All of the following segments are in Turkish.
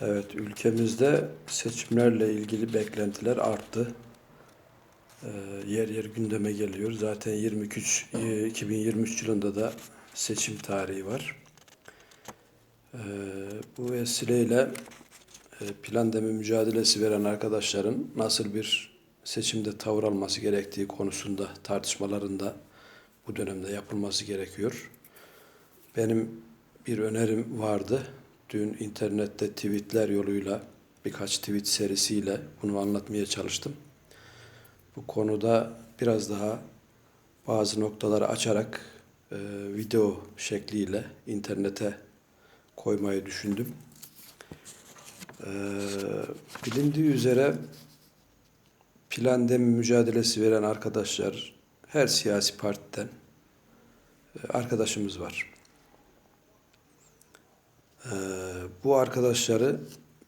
Evet, ülkemizde seçimlerle ilgili beklentiler arttı. Ee, yer yer gündeme geliyor. Zaten 23 e, 2023 yılında da seçim tarihi var. Ee, bu vesileyle e, plandemi mücadelesi veren arkadaşların nasıl bir seçimde tavır alması gerektiği konusunda tartışmalarında bu dönemde yapılması gerekiyor. Benim bir önerim vardı. Dün internette tweetler yoluyla birkaç tweet serisiyle bunu anlatmaya çalıştım. Bu konuda biraz daha bazı noktaları açarak e, video şekliyle internete koymayı düşündüm. E, bilindiği üzere plandemi mücadelesi veren arkadaşlar her siyasi partiden e, arkadaşımız var. Ee, bu arkadaşları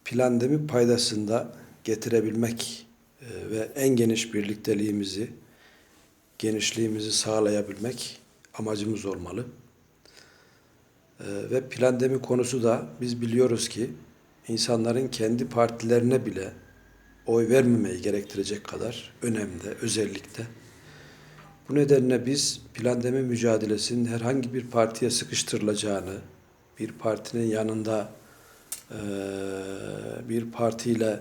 plandemi paydasında getirebilmek e, ve en geniş birlikteliğimizi, genişliğimizi sağlayabilmek amacımız olmalı. Ee, ve plandemi konusu da biz biliyoruz ki insanların kendi partilerine bile oy vermemeyi gerektirecek kadar önemli özellikle. Bu nedenle biz plandemi mücadelesinin herhangi bir partiye sıkıştırılacağını, bir partinin yanında eee, bir partiyle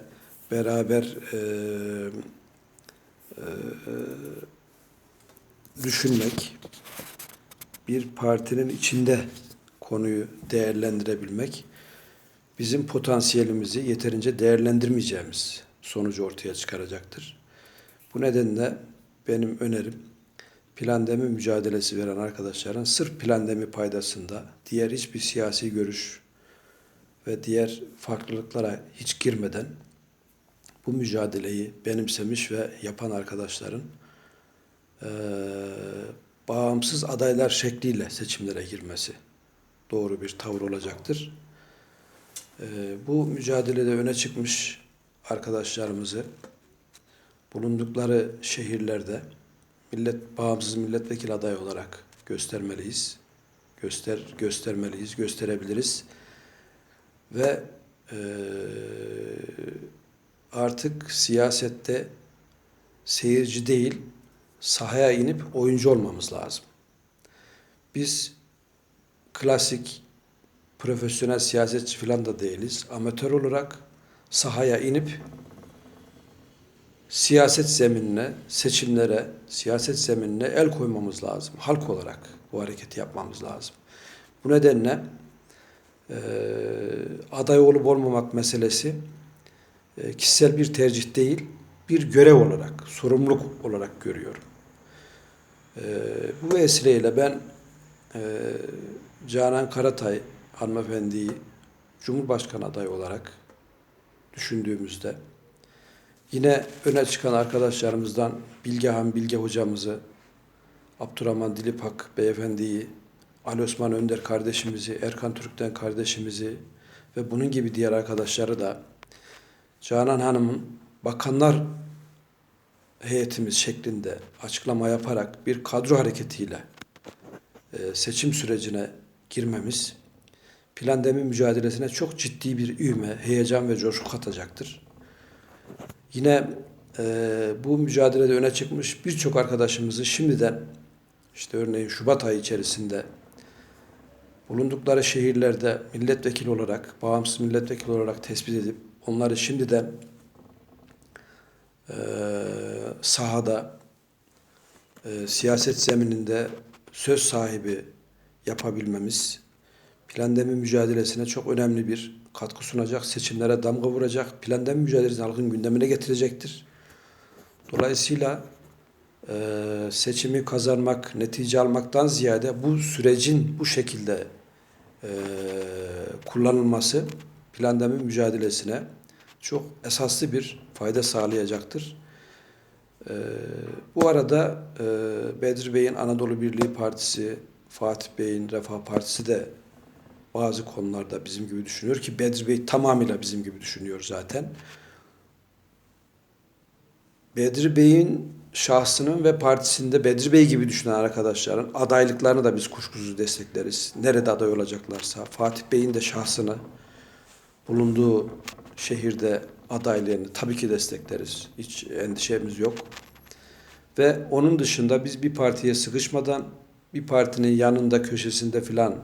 beraber eee, eee, düşünmek, bir partinin içinde konuyu değerlendirebilmek bizim potansiyelimizi yeterince değerlendirmeyeceğimiz sonucu ortaya çıkaracaktır. Bu nedenle benim önerim plandemi mücadelesi veren arkadaşların sırf plandemi paydasında diğer hiçbir siyasi görüş ve diğer farklılıklara hiç girmeden bu mücadeleyi benimsemiş ve yapan arkadaşların eee, bağımsız adaylar şekliyle seçimlere girmesi doğru bir tavır olacaktır. Eee, bu mücadelede öne çıkmış arkadaşlarımızı bulundukları şehirlerde millet bağımsız milletvekili adayı olarak göstermeliyiz. Göster göstermeliyiz, gösterebiliriz. Ve eee, artık siyasette seyirci değil, sahaya inip oyuncu olmamız lazım. Biz klasik profesyonel siyasetçi falan da değiliz. Amatör olarak sahaya inip siyaset zeminine, seçimlere, siyaset zeminine el koymamız lazım. Halk olarak bu hareketi yapmamız lazım. Bu nedenle e, aday olup olmamak meselesi e, kişisel bir tercih değil, bir görev olarak, sorumluluk olarak görüyorum. E, bu vesileyle ben e, Canan Karatay hanımefendiyi Cumhurbaşkanı adayı olarak düşündüğümüzde Yine öne çıkan arkadaşlarımızdan Bilgehan Bilge hocamızı, Abdurrahman Dilipak beyefendiyi, Ali Osman Önder kardeşimizi, Erkan Türk'ten kardeşimizi ve bunun gibi diğer arkadaşları da Canan Hanım'ın bakanlar heyetimiz şeklinde açıklama yaparak bir kadro hareketiyle e, seçim sürecine girmemiz plandemi mücadelesine çok ciddi bir üme, heyecan ve coşku katacaktır. Yine e, bu mücadelede öne çıkmış birçok arkadaşımızı şimdiden işte örneğin Şubat ayı içerisinde bulundukları şehirlerde milletvekili olarak, bağımsız milletvekili olarak tespit edip onları şimdiden e, sahada, e, siyaset zemininde söz sahibi yapabilmemiz, plandemi mücadelesine çok önemli bir katkı sunacak, seçimlere damga vuracak, plandemi mücadelesini halkın gündemine getirecektir. Dolayısıyla e, seçimi kazanmak, netice almaktan ziyade bu sürecin bu şekilde e, kullanılması plandemi mücadelesine çok esaslı bir fayda sağlayacaktır. E, bu arada e, Bedri Bey'in Anadolu Birliği Partisi, Fatih Bey'in Refah Partisi de bazı konularda bizim gibi düşünüyor ki Bedri Bey tamamıyla bizim gibi düşünüyor zaten. Bedri Bey'in şahsının ve partisinde Bedri Bey gibi düşünen arkadaşların adaylıklarını da biz kuşkusuz destekleriz. Nerede aday olacaklarsa Fatih Bey'in de şahsını bulunduğu şehirde adaylığını tabii ki destekleriz. Hiç endişemiz yok. Ve onun dışında biz bir partiye sıkışmadan bir partinin yanında köşesinde filan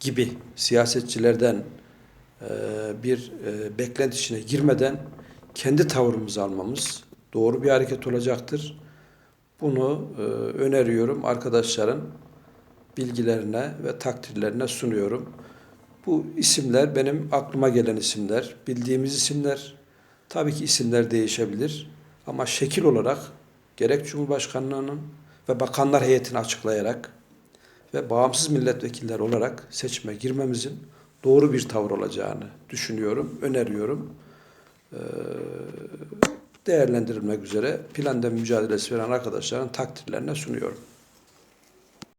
gibi siyasetçilerden e, bir e, beklenti içine girmeden kendi tavrımızı almamız doğru bir hareket olacaktır. Bunu e, öneriyorum arkadaşların bilgilerine ve takdirlerine sunuyorum. Bu isimler benim aklıma gelen isimler, bildiğimiz isimler. Tabii ki isimler değişebilir ama şekil olarak gerek Cumhurbaşkanlığının ve bakanlar heyetini açıklayarak ve bağımsız milletvekiller olarak seçime girmemizin doğru bir tavır olacağını düşünüyorum, öneriyorum. Ee, değerlendirilmek üzere planda mücadelesi veren arkadaşların takdirlerine sunuyorum.